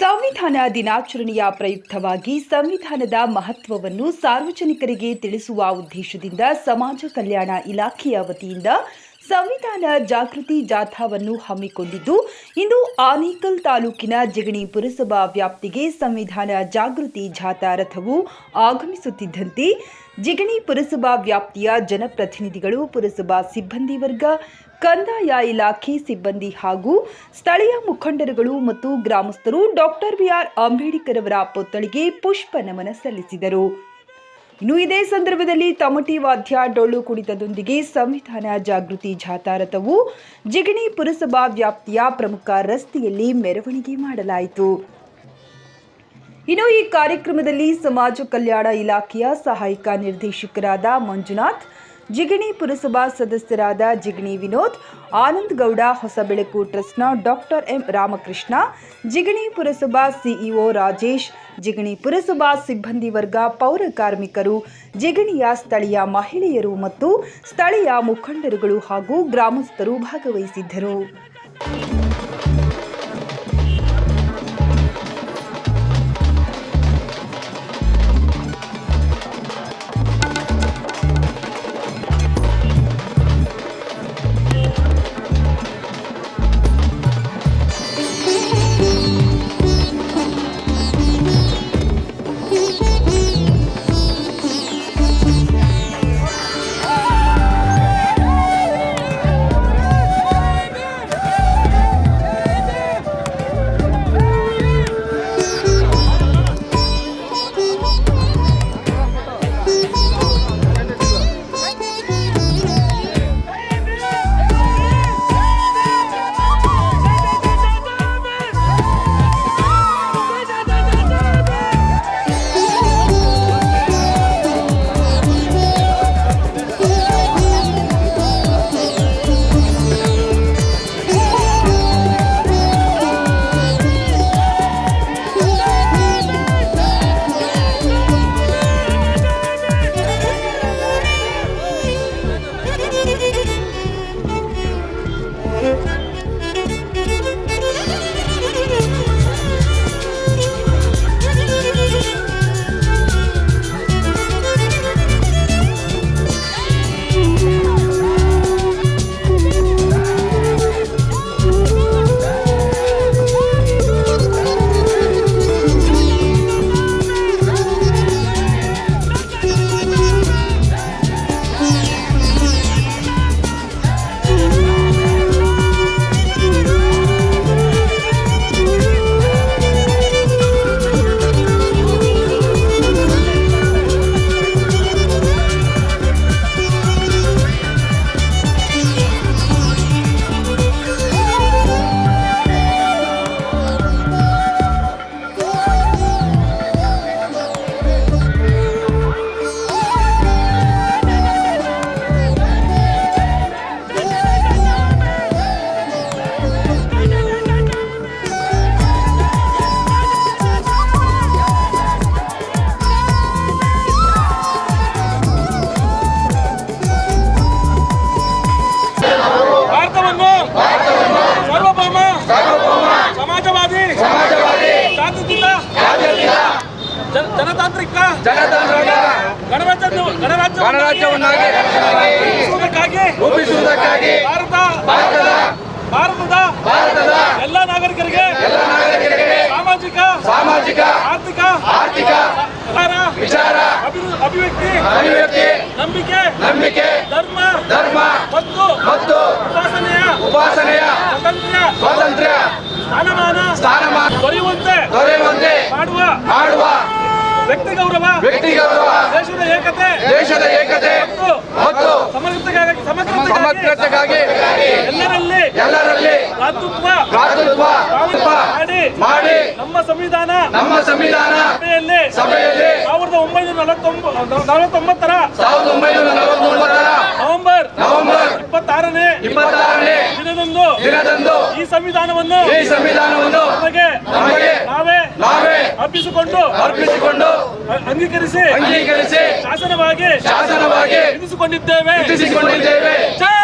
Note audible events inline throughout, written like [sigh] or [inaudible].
ಸಂವಿಧಾನ ದಿನಾಚರಣೆಯ ಪ್ರಯುಕ್ತವಾಗಿ ಸಂವಿಧಾನದ ಮಹತ್ವವನ್ನು ಸಾರ್ವಜನಿಕರಿಗೆ ತಿಳಿಸುವ ಉದ್ದೇಶದಿಂದ ಸಮಾಜ ಕಲ್ಯಾಣ ಇಲಾಖೆಯ ವತಿಯಿಂದ ಸಂವಿಧಾನ ಜಾಗೃತಿ ಜಾಥಾವನ್ನು ಹಮ್ಮಿಕೊಂಡಿದ್ದು, ಇಂದು ಆನೇಕಲ್ ತಾಲೂಕಿನ ಜಗಣಿ ಪುರಸಭಾ ವ್ಯಾಪ್ತಿಗೆ ಸಂವಿಧಾನ ಜಾಗೃತಿ ಜಾಥಾ ರಥವು ಆಗಮಿಸುತ್ತಿದ್ದಂತೆ ಜಿಗಣಿ ಪುರಸಭಾ ವ್ಯಾಪ್ತಿಯ ಜನಪ್ರತಿನಿಧಿಗಳು, ಪುರಸಭಾ ಸಿಬ್ಬಂದಿ ವರ್ಗ ಕಂದಾಯ ಇಲಾಖೆ ಸಿಬ್ಬಂದಿ ಹಾಗೂ ಸ್ಥಳೀಯ ಮುಖಂಡರುಗಳು ಮತ್ತು ಗ್ರಾಮಸ್ಥರು ಡಾಕ್ಟರ್ ಬಿಆರ್ ಅಂಬೇಡ್ಕರ್ ಅವರ ಪುತ್ಥಳಿಗೆ ಪುಷ್ಪ ನಮನ ಸಲ್ಲಿಸಿದರು. ಇನ್ನು ಇದೇ ಸಂದರ್ಭದಲ್ಲಿ ತಮಟಿ ವಾದ್ಯ ಡೊಳ್ಳು ಕುಣಿತದೊಂದಿಗೆ ಸಂವಿಧಾನ ಜಾಗೃತಿ ಜಾಥಾ ರಥವು ಜಿಗಣಿ ಪುರಸಭಾ ವ್ಯಾಪ್ತಿಯ ಪ್ರಮುಖ ರಸ್ತೆಯಲ್ಲಿ ಮೆರವಣಿಗೆ ಮಾಡಲಾಯಿತು. ಇನ್ನು ಈ ಕಾರ್ಯಕ್ರಮದಲ್ಲಿ ಸಮಾಜ ಕಲ್ಯಾಣ ಇಲಾಖೆಯ ಸಹಾಯಕ ನಿರ್ದೇಶಕರಾದ ಮಂಜುನಾಥ್ ಜಿಗಣಿ ಪುರಸಭಾ ಸದಸ್ಯರಾದ ಜಿಗಣಿ ವಿನೋದ್, ಆನಂದ್ ಗೌಡ, ಹೊಸಬೆಳಕು ಟ್ರಸ್ಟ್ನ ಡಾಕ್ಟರ್ ಎಂ ರಾಮಕೃಷ್ಣ, ಜಿಗಣಿ ಪುರಸಭಾ ಸಿಇಒ ರಾಜೇಶ್, ಜಿಗಣಿ ಪುರಸಭಾ ಸಿಬ್ಬಂದಿ ವರ್ಗ ಪೌರ ಕಾರ್ಮಿಕರು, ಜಿಗಣಿಯ ಸ್ಥಳೀಯ ಮಹಿಳೆಯರು ಮತ್ತು ಸ್ಥಳೀಯ ಮುಖಂಡರುಗಳು ಹಾಗೂ ಗ್ರಾಮಸ್ಥರು ಭಾಗವಹಿಸಿದ್ದರು. ಗಣರಾಜ್ಯವನ್ನಾಗಿ ರೂಪಿಸುವುದಕ್ಕಾಗಿ ಭಾರತ ಭಾರತದ ಭಾರತದ ಭಾರತದ ಎಲ್ಲ ನಾಗರಿಕರಿಗೆ ಎಲ್ಲ ನಾಗರಿಕರಿಗೆ ಸಾಮಾಜಿಕ ಸಾಮಾಜಿಕ ಆರ್ಥಿಕ ಆರ್ಥಿಕ ವಿಚಾರ, ವಿಚಾರ ಅಭಿವೃ- ಅಭಿವ್ಯಕ್ತಿ ಅಭಿವ್ಯಕ್ತಿ ನಂಬಿಕೆ ನಂಬಿಕೆ ಗೌರವ ದೇಶದ ಏಕತೆ ದೇಶದ ಏಕತೆ ಮತ್ತು ಸಮಗ್ರತೆಗಾಗಿ ಎಲ್ಲರಲ್ಲಿ ಎಲ್ಲರಲ್ಲಿ ಭ್ರಾತೃತ್ವ ಭ್ರಾತೃತ್ವ ಮಾಡಿ ಮಾಡಿ ನಮ್ಮ ಸಂವಿಧಾನ ನಮ್ಮ ಸಂವಿಧಾನ ಸಭೆಯಲ್ಲಿ ಸಭೆಯಲ್ಲಿ ಸಾವಿರದ ಒಂಬೈನೂರ ನಲವತ್ತೊಂಬ ನಲವತ್ತೊಂಬತ್ತರ ಸಾವಿರದ ಒಂಬೈನೂರ ನಲವತ್ತೊಂಬತ್ತರ ನವೆಂಬರ್ ನವೆಂಬರ್ ಇಪ್ಪತ್ತಾರನೇ ಇಪ್ಪತ್ತಾರನೇ ದಿನದಂದು ದಿನದಂದು ಈ ಸಂವಿಧಾನವನ್ನು ಈ ಸಂವಿಧಾನವನ್ನು ನಮಗೆ ನಮಗೆ ಅರ್ಪಿಸಿಕೊಂಡು ಅರ್ಪಿಸಿಕೊಂಡು ಅಂಗೀಕರಿಸಿ ಅಂಗೀಕರಿಸಿ ಶಾಸನವಾಗಿ ಶಾಸನವಾಗಿ ಇರಿಸಿಕೊಂಡಿದ್ದೇವೆ ಇರಿಸಿಕೊಂಡಿದ್ದೇವೆ ಜೈ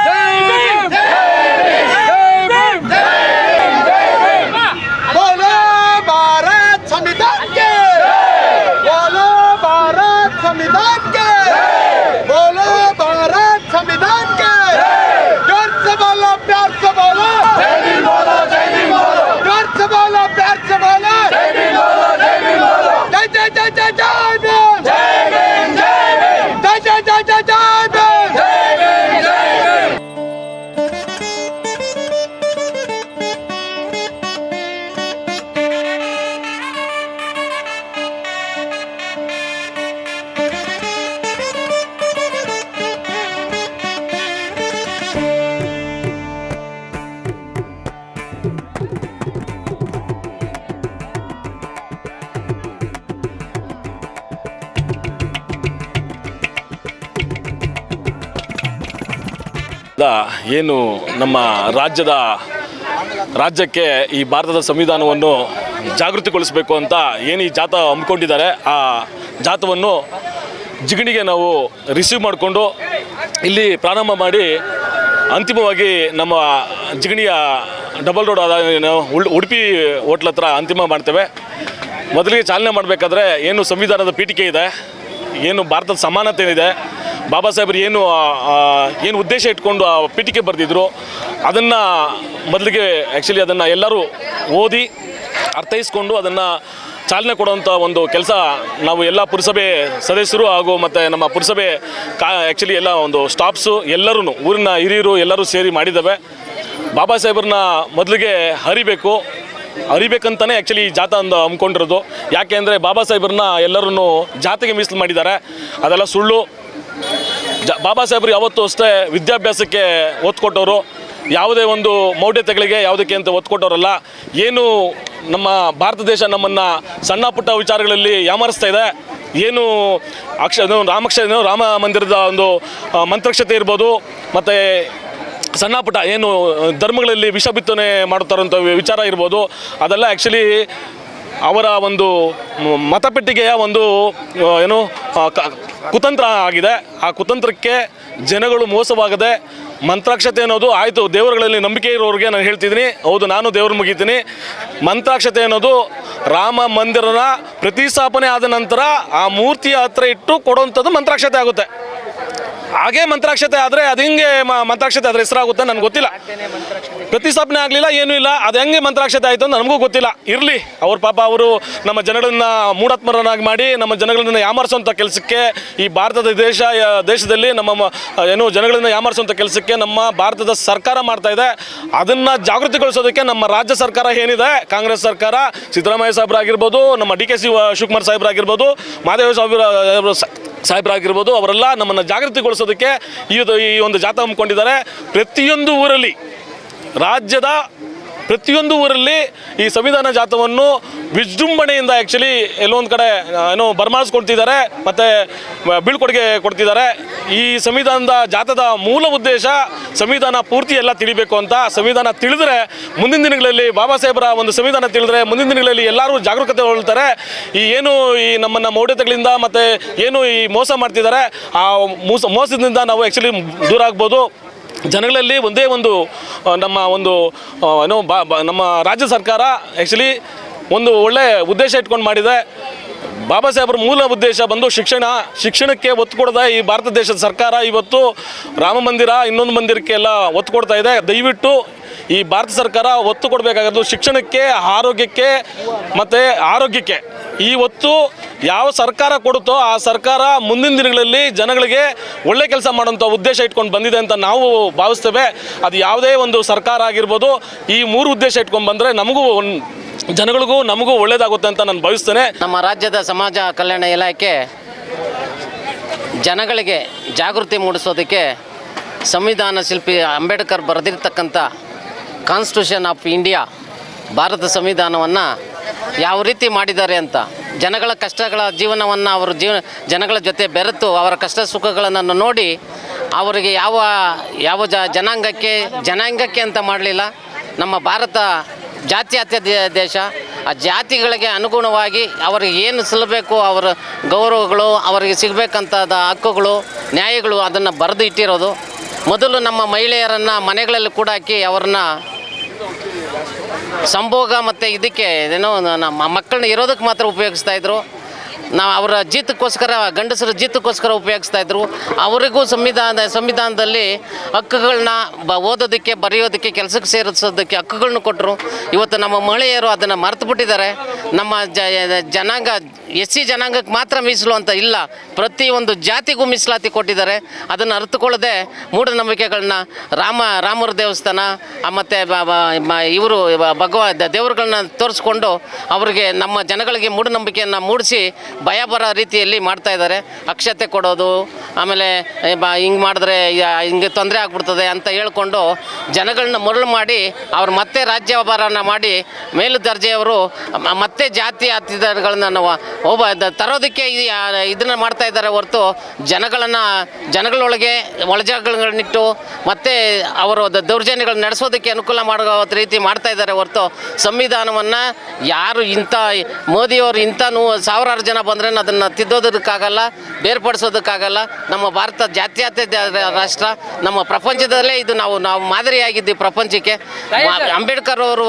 ಏನು ನಮ್ಮ ರಾಜ್ಯದ ರಾಜ್ಯಕ್ಕೆ ಈ ಭಾರತದ ಸಂವಿಧಾನವನ್ನು ಜಾಗೃತಿಗೊಳಿಸಬೇಕು ಅಂತ ಏನು ಈ ಜಾತ ಹಮ್ಮಿಕೊಂಡಿದ್ದಾರೆ, ಆ ಜಾತವನ್ನು ಜಿಗಣಿಗೆ ನಾವು ರಿಸೀವ್ ಮಾಡಿಕೊಂಡು ಇಲ್ಲಿ ಪ್ರಾರಂಭ ಮಾಡಿ ಅಂತಿಮವಾಗಿ ನಮ್ಮ ಜಿಗಣಿಯ ಡಬಲ್ ರೋಡ್ ಆದ ಉಡುಪಿ ಹೋಟ್ಲ್ ಹತ್ರ ಅಂತಿಮ ಮಾಡ್ತೇವೆ. ಮೊದಲಿಗೆ ಚಾಲನೆ ಮಾಡಬೇಕಾದ್ರೆ ಏನು ಸಂವಿಧಾನದ ಪೀಠಿಕೆ ಇದೆ, ಏನು ಭಾರತದ ಸಮಾನತೆ ಇದೆ ಬಾಬಾ ಸಾಹೇಬರು ಏನು ಏನು ಉದ್ದೇಶ ಇಟ್ಕೊಂಡು ಆ ಪೀಠಿಕೆ ಬರೆದಿದ್ರು, ಅದನ್ನು ಮೊದಲಿಗೆ ಆ್ಯಕ್ಚುಲಿ ಅದನ್ನು ಎಲ್ಲರೂ ಓದಿ ಅರ್ಥೈಸ್ಕೊಂಡು ಅದನ್ನು ಚಾಲನೆ ಕೊಡುವಂಥ ಒಂದು ಕೆಲಸ ನಾವು ಎಲ್ಲ ಪುರಸಭೆ ಸದಸ್ಯರು ಹಾಗೂ ಮತ್ತು ನಮ್ಮ ಪುರಸಭೆ ಕಾ ಆ್ಯಕ್ಚುಲಿ ಎಲ್ಲ ಒಂದು ಸ್ಟಾಫ್ಸು ಎಲ್ಲರೂ ಊರಿನ ಹಿರಿಯರು ಎಲ್ಲರೂ ಸೇರಿ ಮಾಡಿದ್ದಾವೆ ಬಾಬಾ ಸಾಹೇಬ್ರನ್ನ ಮೊದಲಿಗೆ ಹರಿಬೇಕು ಅರಿಬೇಕಂತಾನೆ ಆ್ಯಕ್ಚುಲಿ ಜಾಥಾ ಒಂದು ಹಮ್ಮಿಕೊಂಡಿರೋದು. ಯಾಕೆ ಅಂದರೆ ಬಾಬಾ ಸಾಹೇಬ್ರನ್ನ ಎಲ್ಲರೂ ಜಾತಿಗೆ ಮೀಸಲು ಮಾಡಿದ್ದಾರೆ. ಅದೆಲ್ಲ ಸುಳ್ಳು ಜ ಬಾಬಾ ಸಾಹೇಬ್ರು ಯಾವತ್ತೂ ಅಷ್ಟೇ ವಿದ್ಯಾಭ್ಯಾಸಕ್ಕೆ ಒತ್ತು ಕೊಟ್ಟವರು ಯಾವುದೇ ಒಂದು ಮೌಢ್ಯತೆಗಳಿಗೆ ಯಾವುದಕ್ಕೆ ಅಂತ ಒತ್ತು ಕೊಟ್ಟವರಲ್ಲ ಏನು ನಮ್ಮ ಭಾರತ ದೇಶ ನಮ್ಮನ್ನು ಸಣ್ಣ ಪುಟ್ಟ ವಿಚಾರಗಳಲ್ಲಿ ಯಾಮರಿಸ್ತಾ ಇದೆ. ಏನು ಅಕ್ಷ ರಾಮಕ್ಷ ರಾಮ ಮಂದಿರದ ಒಂದು ಮಂತ್ರಕ್ಷತೆ ಇರ್ಬೋದು, ಮತ್ತು ಸಣ್ಣ ಪುಟ್ಟ ಏನು ಧರ್ಮಗಳಲ್ಲಿ ವಿಷ ಬಿತ್ತನೆ ಮಾಡುತ್ತಾರಂಥ ವಿಚಾರ ಇರ್ಬೋದು. ಅದೆಲ್ಲ ಆ್ಯಕ್ಚುಲಿ ಅವರ ಒಂದು ಮತಪೆಟ್ಟಿಗೆಯ ಒಂದು ಏನು ಕುತಂತ್ರ ಆಗಿದೆ. ಆ ಕುತಂತ್ರಕ್ಕೆ ಜನಗಳು ಮೋಸವಾಗದೆ ಮಂತ್ರಾಕ್ಷತೆ ಅನ್ನೋದು ಆಯಿತು. ದೇವರುಗಳಲ್ಲಿ ನಂಬಿಕೆ ಇರೋರಿಗೆ ನಾನು ಹೇಳ್ತಿದ್ದೀನಿ. ಹೌದು, ನಾನು ದೇವರು ಮುಗಿತೀನಿ. ಮಂತ್ರಾಕ್ಷತೆ ಅನ್ನೋದು ರಾಮ ಮಂದಿರನ ಪ್ರತಿಸ್ಥಾಪನೆ ಆದ ನಂತರ ಆ ಮೂರ್ತಿಯ ಹತ್ರ ಇಟ್ಟು ಕೊಡುವಂಥದ್ದು ಮಂತ್ರಾಕ್ಷತೆ ಆಗುತ್ತೆ. ಹಾಗೆ ಮಂತ್ರಾಕ್ಷತೆ ಆದರೆ ಅದು ಹೆಂಗೆ ಮಂತ್ರಾಕ್ಷತೆ ಅದ್ರ ಹೆಸರಾಗುತ್ತೆ ನನಗೆ ಗೊತ್ತಿಲ್ಲ. ಪ್ರತಿಸ್ಥಾಪನೆ ಆಗಲಿಲ್ಲ ಏನೂ ಇಲ್ಲ. ಅದು ಹೆಂಗೆ ಮಂತ್ರಾಕ್ಷತೆ ಆಯಿತು ಅಂತ ನಮಗೂ ಗೊತ್ತಿಲ್ಲ. ಇರಲಿ ಅವ್ರ ಪಾಪ ಅವರು ನಮ್ಮ ಜನಗಳನ್ನ ಮೂಢಾತ್ಮರನ್ನಾಗಿ ಮಾಡಿ ನಮ್ಮ ಜನಗಳನ್ನ ಯಾಮಾರಿಸುವಂಥ ಕೆಲಸಕ್ಕೆ ಈ ಭಾರತದ ದೇಶ ದೇಶದಲ್ಲಿ ನಮ್ಮ ಏನು ಜನಗಳನ್ನ ಯಾಮಾರಿಸುವಂಥ ಕೆಲಸಕ್ಕೆ ನಮ್ಮ ಭಾರತದ ಸರ್ಕಾರ ಮಾಡ್ತಾ ಇದೆ. ಅದನ್ನು ಜಾಗೃತಿಗೊಳಿಸೋದಕ್ಕೆ ನಮ್ಮ ರಾಜ್ಯ ಸರ್ಕಾರ ಏನಿದೆ? ಕಾಂಗ್ರೆಸ್ ಸರ್ಕಾರ ಸಿದ್ದರಾಮಯ್ಯ ಸಾಹೇಬ್ರಾಗಿರ್ಬೋದು ನಮ್ಮ ಡಿ ಕೆ ಸಿ ಶಿವಕುಮಾರ್ ಸಾಹೇಬ್ರಾಗಿರ್ಬೋದು ಮಾದೇವ ಸಾಹೇಬ್ರ ಸಾಹೇಬ್ರಾಗಿರ್ಬೋದು ಅವರೆಲ್ಲ ನಮ್ಮನ್ನು ಜಾಗೃತಿಗೊಳಿಸೋದಕ್ಕೆ ಈ ಒಂದು ಜಾಥಾ ಹಮ್ಮಿಕೊಂಡಿದ್ದಾರೆ. ಪ್ರತಿಯೊಂದು ಊರಲ್ಲಿ ರಾಜ್ಯದ ಪ್ರತಿಯೊಂದು ಊರಲ್ಲಿ ಈ ಸಂವಿಧಾನ ಜಾಥವನ್ನು ವಿಜೃಂಭಣೆಯಿಂದ ಆ್ಯಕ್ಚುಲಿ ಎಲ್ಲೊಂದು ಕಡೆ ಏನು ಏನೋ ಮತ್ತೆ ಬೀಳ್ಕೊಡುಗೆ ಕೊಡ್ತಿದ್ದಾರೆ. ಈ ಸಂವಿಧಾನದ ಜಾಥದ ಮೂಲ ಉದ್ದೇಶ ಸಂವಿಧಾನ ಪೂರ್ತಿ ಎಲ್ಲ ತಿಳಿಬೇಕು ಅಂತ. ಸಂವಿಧಾನ ತಿಳಿದ್ರೆ ಮುಂದಿನ ದಿನಗಳಲ್ಲಿ ಬಾಬಾ ಸಾಹೇಬರ ಒಂದು ಸಂವಿಧಾನ ತಿಳಿದ್ರೆ ಮುಂದಿನ ದಿನಗಳಲ್ಲಿ ಎಲ್ಲರೂ ಜಾಗರೂಕತೆ ಹೊಳ್ತಾರೆ ಈ ಏನು ಈ ನಮ್ಮನ್ನು ಮೌಢ್ಯತೆಗಳಿಂದ ಮತ್ತು ಏನು ಈ ಮೋಸ ಮಾಡ್ತಿದ್ದಾರೆ, ಆ ಮೋಸ, ಮೋಸದಿಂದ ನಾವು ಆ್ಯಕ್ಚುಲಿ ದೂರ ಆಗ್ಬೋದು. ಜನಗಳಲ್ಲಿ ಒಂದೇ ಒಂದು ನಮ್ಮ ಒಂದು ಏನೋ ಬಾ ನಮ್ಮ ರಾಜ್ಯ ಸರ್ಕಾರ ಆ್ಯಕ್ಚುಲಿ ಒಂದು ಒಳ್ಳೆ ಉದ್ದೇಶ ಇಟ್ಕೊಂಡು ಮಾಡಿದೆ. ಬಾಬಾ ಸಾಹೇಬ್ರ ಮೂಲ ಉದ್ದೇಶ ಬಂದು ಶಿಕ್ಷಣ, ಶಿಕ್ಷಣಕ್ಕೆ ಒತ್ತು ಕೊಡದ ಈ ಭಾರತ ದೇಶದ ಸರ್ಕಾರ ಇವತ್ತು ರಾಮ ಮಂದಿರ, ಇನ್ನೊಂದು ಮಂದಿರಕ್ಕೆ ಎಲ್ಲ ಒತ್ತು ಕೊಡ್ತಾ ಇದೆ. ದಯವಿಟ್ಟು ಈ ಭಾರತ ಸರ್ಕಾರ ಒತ್ತು ಕೊಡಬೇಕಾಗಿರೋದು ಶಿಕ್ಷಣಕ್ಕೆ, ಆರೋಗ್ಯಕ್ಕೆ ಮತ್ತು ಆರೋಗ್ಯಕ್ಕೆ. ಈ ಒತ್ತು ಯಾವ ಸರ್ಕಾರ ಕೊಡುತ್ತೋ ಆ ಸರ್ಕಾರ ಮುಂದಿನ ದಿನಗಳಲ್ಲಿ ಜನಗಳಿಗೆ ಒಳ್ಳೆ ಕೆಲಸ ಮಾಡುವಂಥ ಉದ್ದೇಶ ಇಟ್ಕೊಂಡು ಬಂದಿದೆ ಅಂತ ನಾವು ಭಾವಿಸ್ತೇವೆ. ಅದು ಯಾವುದೇ ಒಂದು ಸರ್ಕಾರ ಆಗಿರ್ಬೋದು, ಈ ಮೂರು ಉದ್ದೇಶ ಇಟ್ಕೊಂಡು ಬಂದರೆ ನಮಗೂ ಜನಗಳಿಗೂ ನಮಗೂ ಒಳ್ಳೇದಾಗುತ್ತೆ ಅಂತ ನಾನು ಭಾವಿಸ್ತೇನೆ. ನಮ್ಮ ರಾಜ್ಯದ ಸಮಾಜ ಕಲ್ಯಾಣ ಇಲಾಖೆ ಜನಗಳಿಗೆ ಜಾಗೃತಿ ಮೂಡಿಸೋದಕ್ಕೆ ಸಂವಿಧಾನ ಶಿಲ್ಪಿ ಅಂಬೇಡ್ಕರ್ ಬರೆದಿರ್ತಕ್ಕಂಥ ಕಾನ್ಸ್ಟಿಟ್ಯೂಷನ್ ಆಫ್ ಇಂಡಿಯಾ ಭಾರತ ಸಂವಿಧಾನವನ್ನು ಯಾವ ರೀತಿ ಮಾಡಿದ್ದಾರೆ ಅಂತ. ಜನಗಳ ಕಷ್ಟಗಳ ಜೀವನವನ್ನು ಅವರು ಜೀವ, ಜನಗಳ ಜೊತೆ ಬೆರೆತು ಅವರ ಕಷ್ಟ ಸುಖಗಳನ್ನು ನೋಡಿ ಅವರಿಗೆ ಯಾವ ಯಾವ ಜನಾಂಗಕ್ಕೆ ಜನಾಂಗಕ್ಕೆ ಅಂತ ಮಾಡಲಿಲ್ಲ. ನಮ್ಮ ಭಾರತ ಜಾತ್ಯಾತ್ಯ ದೇಶ, ಆ ಜಾತಿಗಳಿಗೆ ಅನುಗುಣವಾಗಿ ಅವರಿಗೆ ಏನು ಸಲ್ಲಬೇಕು ಅವರ ಗೌರವಗಳು, ಅವರಿಗೆ ಸಿಗಬೇಕಂತಾದ ಹಕ್ಕುಗಳು, ನ್ಯಾಯಗಳು ಅದನ್ನು ಬರೆದು ಇಟ್ಟಿರೋದು. ಮೊದಲು ನಮ್ಮ ಮಹಿಳೆಯರನ್ನು ಮನೆಗಳಲ್ಲಿ ಕೂಡ ಹಾಕಿ ಅವ್ರನ್ನ ಸಂಭೋಗ ಮತ್ತು ಇದಕ್ಕೆ ಏನೋ ನಮ್ಮ ಮಕ್ಕಳನ್ನ ಇರೋದಕ್ಕೆ ಮಾತ್ರ ಉಪಯೋಗಿಸ್ತಾ ಇದ್ರು. ನಾವು ಅವರ ಜೀತಕ್ಕೋಸ್ಕರ, ಗಂಡಸರ ಜೀತಕ್ಕೋಸ್ಕರ ಉಪಯೋಗಿಸ್ತಾ ಇದ್ರು. ಅವರಿಗೂ ಸಂವಿಧಾನ, ಸಂವಿಧಾನದಲ್ಲಿ ಹಕ್ಕುಗಳನ್ನ ಬ, ಓದೋದಕ್ಕೆ, ಬರೆಯೋದಕ್ಕೆ, ಕೆಲಸಕ್ಕೆ ಸೇರಿಸೋದಕ್ಕೆ ಹಕ್ಕುಗಳನ್ನ ಕೊಟ್ಟರು ಇವತ್ತು ನಮ್ಮ ಮಹಿಳೆಯರು ಅದನ್ನು ಮರೆತು ಬಿಟ್ಟಿದ್ದಾರೆ. ನಮ್ಮ ಜನಾಂಗ ಎಸ್ ಸಿ ಜನಾಂಗಕ್ಕೆ ಮಾತ್ರ ಮೀಸಲು ಅಂತ ಇಲ್ಲ. ಪ್ರತಿಯೊಂದು ಜಾತಿಗೂ ಮೀಸಲಾತಿ ಕೊಟ್ಟಿದ್ದಾರೆ. ಅದನ್ನು ಅರ್ಥಕೊಳ್ಳದೆ ಮೂಢನಂಬಿಕೆಗಳನ್ನ ರಾಮ, ರಾಮರ ದೇವಸ್ಥಾನ ಮತ್ತು ಇವರು ಭಗವ ದೇವರುಗಳನ್ನ ತೋರಿಸ್ಕೊಂಡು ಅವರಿಗೆ ನಮ್ಮ ಜನಗಳಿಗೆ ಮೂಢನಂಬಿಕೆಯನ್ನು ಮೂಡಿಸಿ ಭಯ ಬರೋ ರೀತಿಯಲ್ಲಿ ಮಾಡ್ತಾ ಇದ್ದಾರೆ. ಅಕ್ಷತೆ ಕೊಡೋದು ಆಮೇಲೆ ಹಿಂಗೆ ಮಾಡಿದ್ರೆ ಹಿಂಗೆ ತೊಂದರೆ ಆಗ್ಬಿಡ್ತದೆ ಅಂತ ಹೇಳ್ಕೊಂಡು ಜನಗಳನ್ನ ಮರಳು ಮಾಡಿ, ಅವ್ರು ಮತ್ತೆ ರಾಜ್ಯ ರಾಜ್ಯಭಾರನ ಮಾಡಿ, ಮೇಲು ದರ್ಜೆಯವರು ಮತ್ತೆ ಜಾತಿ ಅತಿಥಿಗಳನ್ನ ನಾವು ಒಬ್ಬ ತರೋದಕ್ಕೆ ಇದನ್ನ ಮಾಡ್ತಾ ಇದ್ದಾರೆ ಹೊರತು ಜನಗಳನ್ನು, ಜನಗಳೊಳಗೆ ಒಳಜಗಳನ್ನಿಟ್ಟು ಮತ್ತೆ ಅವರು ದೌರ್ಜನ್ಯಗಳನ್ನ ನಡೆಸೋದಕ್ಕೆ ಅನುಕೂಲ ಮಾಡೋ ರೀತಿ ಮಾಡ್ತಾ ಇದ್ದಾರೆ ಹೊರತು ಸಂವಿಧಾನವನ್ನು ಯಾರು ಇಂಥ, ಮೋದಿಯವರು ಇಂಥ ನೂ ಸಾವಿರಾರು ಜನ ಬಂದ್ರೆ ಅದನ್ನು ತಿದ್ದೋದಕ್ಕಾಗಲ್ಲ, ಬೇರ್ಪಡಿಸೋದಕ್ಕಾಗಲ್ಲ. ನಮ್ಮ ಭಾರತ ಜಾತ್ಯತೀತ ರಾಷ್ಟ್ರ ನಮ್ಮ ಪ್ರಪಂಚದಲ್ಲೇ ಇದು ನಾವು ನಾವು ಮಾದರಿಯಾಗಿದ್ದೀವಿ ಪ್ರಪಂಚಕ್ಕೆ. ಅಂಬೇಡ್ಕರ್ ಅವರು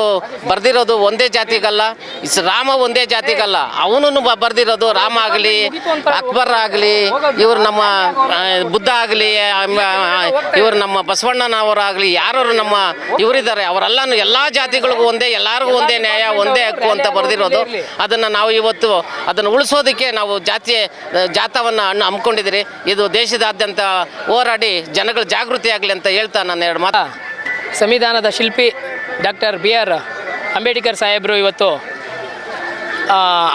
ಬರೆದಿರೋದು ಒಂದೇ ಜಾತಿಗಲ್ಲ ರಾಮ ಒಂದೇ ಜಾತಿಗಲ್ಲ. ಅವನು ಬರೆದಿರೋದು ರಾಮ ಆಗಲಿ ಅಕ್ಬರ್ ಆಗಲಿ ಇವರು ನಮ್ಮ ಬುದ್ಧ ಆಗಲಿ ಇವರು ನಮ್ಮ ಬಸವಣ್ಣನವರಾಗಲಿ ಯಾರು ನಮ್ಮ ಇವರಿದ್ದಾರೆ ಅವರೆಲ್ಲನೂ ಎಲ್ಲ ಜಾತಿಗಳಿಗೂ ಒಂದೇ ಎಲ್ಲರಿಗೂ ಒಂದೇ ನ್ಯಾಯ ಒಂದೇ ಹಕ್ಕು ಅಂತ ಬರೆದಿರೋದು. ಅದನ್ನು ನಾವು ಇವತ್ತು ಅದನ್ನು ಉಳಿಸೋದಕ್ಕೆ ನಾವು ಜಾತಿ ಜಾತವನ್ನು ಹಣ್ಣು ಹಮ್ಮಿಕೊಂಡಿದ್ದೀರಿ. ಇದು ದೇಶದಾದ್ಯಂತ ಹೋರಾಡಿ ಜನಗಳು ಜಾಗೃತಿ ಆಗಲಿ ಅಂತ ಹೇಳ್ತಾ ನಾನು ಎರಡು ಮಾತು. ಸಂವಿಧಾನದ ಶಿಲ್ಪಿ ಡಾಕ್ಟರ್ ಬಿ ಆರ್ ಅಂಬೇಡ್ಕರ್ ಸಾಹೇಬರು ಇವತ್ತು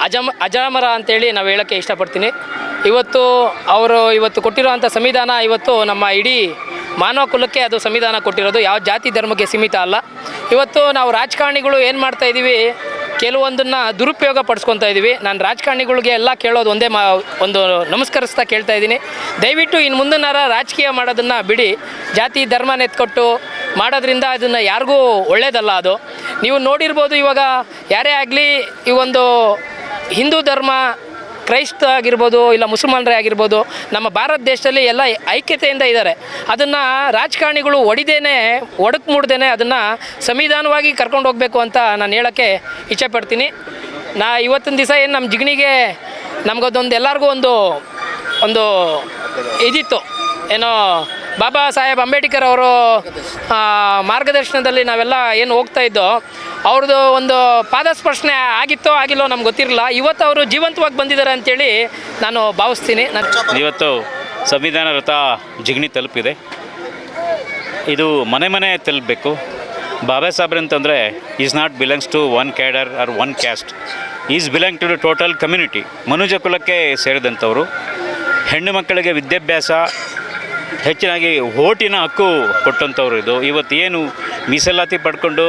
ಅಜಮ, ಅಜಾಮರ ಅಂತೇಳಿ ನಾವು ಹೇಳೋಕ್ಕೆ ಇಷ್ಟಪಡ್ತೀನಿ. ಇವತ್ತು ಅವರು ಇವತ್ತು ಕೊಟ್ಟಿರುವಂಥ ಸಂವಿಧಾನ ಇವತ್ತು ನಮ್ಮ ಇಡೀ ಮಾನವ ಕುಲಕ್ಕೆ ಅದು ಸಂವಿಧಾನ ಕೊಟ್ಟಿರೋದು. ಯಾವ ಜಾತಿ ಧರ್ಮಕ್ಕೆ ಸೀಮಿತ ಅಲ್ಲ. ಇವತ್ತು ನಾವು ರಾಜಕಾರಣಿಗಳು ಏನು ಮಾಡ್ತಾ ಇದ್ದೀವಿ ಕೆಲವೊಂದನ್ನು ದುರುಪಯೋಗ ಪಡಿಸ್ಕೊತಾ ಇದ್ದೀವಿ ನಾನು ರಾಜಕಾರಣಿಗಳಿಗೆ ಎಲ್ಲ ಕೇಳೋದು ಒಂದೇ ಮಾ, ಒಂದು ನಮಸ್ಕರಿಸ್ತಾ ಕೇಳ್ತಾ ಇದ್ದೀನಿ ದಯವಿಟ್ಟು ಇನ್ನು ಮುಂದಿನಾರ ರಾಜಕೀಯ ಮಾಡೋದನ್ನು ಬಿಡಿ. ಜಾತಿ ಧರ್ಮನ ಎತ್ಕೊಟ್ಟು ಮಾಡೋದ್ರಿಂದ ಅದನ್ನು ಯಾರಿಗೂ ಒಳ್ಳೆಯದಲ್ಲ ಅದು. ನೀವು ನೋಡಿರ್ಬೋದು ಇವಾಗ ಯಾರೇ ಆಗಲಿ ಈ ಒಂದು ಹಿಂದೂ ಧರ್ಮ ಕ್ರೈಸ್ತ ಆಗಿರ್ಬೋದು ಇಲ್ಲ ಮುಸಲ್ಮಾನರೇ ಆಗಿರ್ಬೋದು, ನಮ್ಮ ಭಾರತ ದೇಶದಲ್ಲಿ ಎಲ್ಲ ಐಕ್ಯತೆಯಿಂದ ಇದ್ದಾರೆ. ಅದನ್ನು ರಾಜಕಾರಣಿಗಳು ಒಡಿದೇನೆ, ಒಡಕು ಮೂಡ್ದೇನೆ ಅದನ್ನು ಸಂವಿಧಾನವಾಗಿ ಕರ್ಕೊಂಡು ಹೋಗಬೇಕು ಅಂತ ನಾನು ಹೇಳೋಕ್ಕೆ ಇಚ್ಛೆಪಡ್ತೀನಿ ನಾ ಇವತ್ತಿನ ದಿವಸ ಏನು ನಮ್ಮ ಜಿಗಣಿಗೆ ನಮಗದೊಂದು ಎಲ್ಲರಿಗೂ ಒಂದು ಒಂದು ಇದಿತ್ತು. ಏನೋ ಬಾಬಾ ಸಾಹೇಬ್ ಅಂಬೇಡ್ಕರ್ ಅವರು ಮಾರ್ಗದರ್ಶನದಲ್ಲಿ ನಾವೆಲ್ಲ ಏನು ಹೋಗ್ತಾ ಇದ್ದೋ ಅವ್ರದ್ದು ಒಂದು ಪಾದಸ್ಪರ್ಶನೆ ಆಗಿತ್ತೋ ಆಗಿಲ್ಲೋ ನಮ್ಗೆ ಗೊತ್ತಿರಲಿಲ್ಲ ಇವತ್ತು ಅವರು ಜೀವಂತವಾಗಿ ಬಂದಿದ್ದಾರೆ ಅಂತೇಳಿ ನಾನು ಭಾವಿಸ್ತೀನಿ. ನಾನು ಇವತ್ತು ಸಂವಿಧಾನ ರಥ ಜಿಗಣಿ ತಲುಪಿದೆ. ಇದು ಮನೆ ಮನೆ ತಲುಪಬೇಕು. ಬಾಬಾ ಸಾಹೇಬ್ರೆ ಅಂತಂದರೆ is not belongs to one cadre or one caste is belong to the total community ಮನುಜ ಕುಲಕ್ಕೆ ಸೇರಿದಂಥವರು ಹೆಣ್ಣು ಮಕ್ಕಳಿಗೆ ವಿದ್ಯಾಭ್ಯಾಸ ಹೆಚ್ಚಿನಾಗಿ ಓಟಿನ ಹಕ್ಕು ಕೊಟ್ಟಂಥವ್ರು ಇದು. ಇವತ್ತು ಏನು ಮೀಸಲಾತಿ ಪಡ್ಕೊಂಡು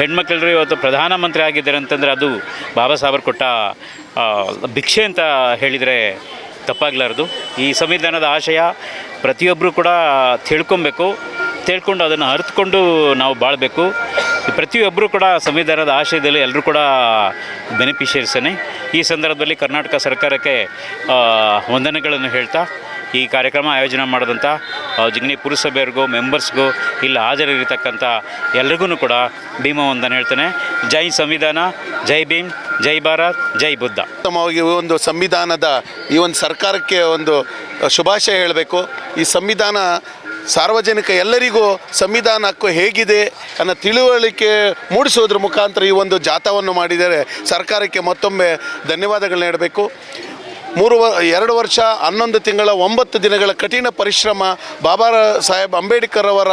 ಹೆಣ್ಮಕ್ಳರು ಇವತ್ತು ಪ್ರಧಾನಮಂತ್ರಿ ಆಗಿದ್ದಾರೆ ಅಂತಂದರೆ ಅದು ಬಾಬಾ ಸಾಹೇಬರು ಕೊಟ್ಟ ಭಿಕ್ಷೆ ಅಂತ ಹೇಳಿದರೆ ತಪ್ಪಾಗಲಾರ್ದು. ಈ ಸಂವಿಧಾನದ ಆಶಯ ಪ್ರತಿಯೊಬ್ಬರು ಕೂಡ ತಿಳ್ಕೊಬೇಕು, ತಿಳ್ಕೊಂಡು ಅದನ್ನು ಅರಿತುಕೊಂಡು ನಾವು ಬಾಳಬೇಕು. ಪ್ರತಿಯೊಬ್ಬರು ಕೂಡ ಸಂವಿಧಾನದ ಆಶಯದಲ್ಲಿ ಎಲ್ಲರೂ ಕೂಡ ಬೆನಿಫಿಷರೀಸನೇ ಈ ಸಂದರ್ಭದಲ್ಲಿ ಕರ್ನಾಟಕ ಸರ್ಕಾರಕ್ಕೆ ವಂದನೆಗಳನ್ನು ಹೇಳ್ತಾ ಈ ಕಾರ್ಯಕ್ರಮ ಆಯೋಜನೆ ಮಾಡಿದಂಥ ಜಿಗ್ನಿ ಪುರಸಭೆಯವ್ರಿಗೂ ಮೆಂಬರ್ಸ್ಗೂ ಇಲ್ಲಿ ಹಾಜರಿರತಕ್ಕಂಥ ಎಲ್ರಿಗೂ ಕೂಡ ಭೀಮ ವಂದನೆ ಹೇಳ್ತೇನೆ. ಜೈ ಸಂವಿಧಾನ, ಜೈ ಭೀಮ್, ಜೈ ಭಾರತ್, ಜೈ ಬುದ್ಧ. ಉತ್ತಮವಾಗಿ ಒಂದು ಸಂವಿಧಾನದ ಈ ಒಂದು ಸರ್ಕಾರಕ್ಕೆ ಒಂದು ಶುಭಾಶಯ ಹೇಳಬೇಕು. ಈ ಸಂವಿಧಾನ ಸಾರ್ವಜನಿಕ ಎಲ್ಲರಿಗೂ ಸಂವಿಧಾನ ಹಕ್ಕು ಹೇಗಿದೆ ಅನ್ನೋ ತಿಳುವಳಿಕೆ ಮೂಡಿಸೋದ್ರ ಮುಖಾಂತರ ಈ ಒಂದು ಜಾಥಾವನ್ನು ಮಾಡಿದರೆ ಸರ್ಕಾರಕ್ಕೆ ಮತ್ತೊಮ್ಮೆ ಧನ್ಯವಾದಗಳನ್ನ ನೀಡಬೇಕು. ಮೂರು ಎರಡು ವರ್ಷ, ಹನ್ನೊಂದು ತಿಂಗಳ, ಒಂಬತ್ತು ದಿನಗಳ ಕಠಿಣ ಪರಿಶ್ರಮ ಬಾಬಾ ಸಾಹೇಬ್ ಅಂಬೇಡ್ಕರ್ ಅವರ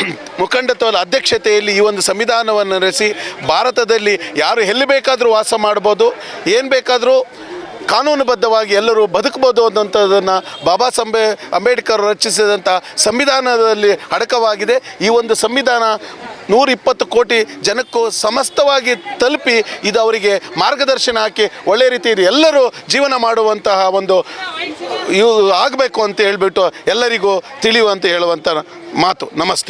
[clears throat] ಮುಖಂಡತ್ವದ ಅಧ್ಯಕ್ಷತೆಯಲ್ಲಿ ಈ ಒಂದು ಸಂವಿಧಾನವನ್ನು ರಚಿಸಿ ಭಾರತದಲ್ಲಿ ಯಾರು ಎಲ್ಲಿ ಬೇಕಾದರೂ ವಾಸ ಮಾಡ್ಬೋದು. ಏನು ಬೇಕಾದರೂ ಕಾನೂನುಬದ್ಧವಾಗಿ ಎಲ್ಲರೂ ಬದುಕಬಹುದು ಅನ್ನೋಂಥದ್ದನ್ನು ಬಾಬಾ ಸಂಬೆ, ಅಂಬೇಡ್ಕರ್ ರಚಿಸಿದಂಥ ಸಂವಿಧಾನದಲ್ಲಿ ಅಡಕವಾಗಿದೆ. ಈ ಒಂದು ಸಂವಿಧಾನ ನೂರ ಇಪ್ಪತ್ತು ಕೋಟಿ ಜನಕ್ಕೂ ಸಮಸ್ತವಾಗಿ ತಲುಪಿ ಇದು ಅವರಿಗೆ ಮಾರ್ಗದರ್ಶನ ಹಾಕಿ ಒಳ್ಳೆ ರೀತಿಯಲ್ಲಿ ಎಲ್ಲರೂ ಜೀವನ ಮಾಡುವಂತಹ ಒಂದು ಇವು ಆಗಬೇಕು ಅಂತ ಹೇಳಿಬಿಟ್ಟು ಎಲ್ಲರಿಗೂ ತಿಳಿಯುವಂತ ಹೇಳುವಂಥ ಮಾತು. ನಮಸ್ತೆ.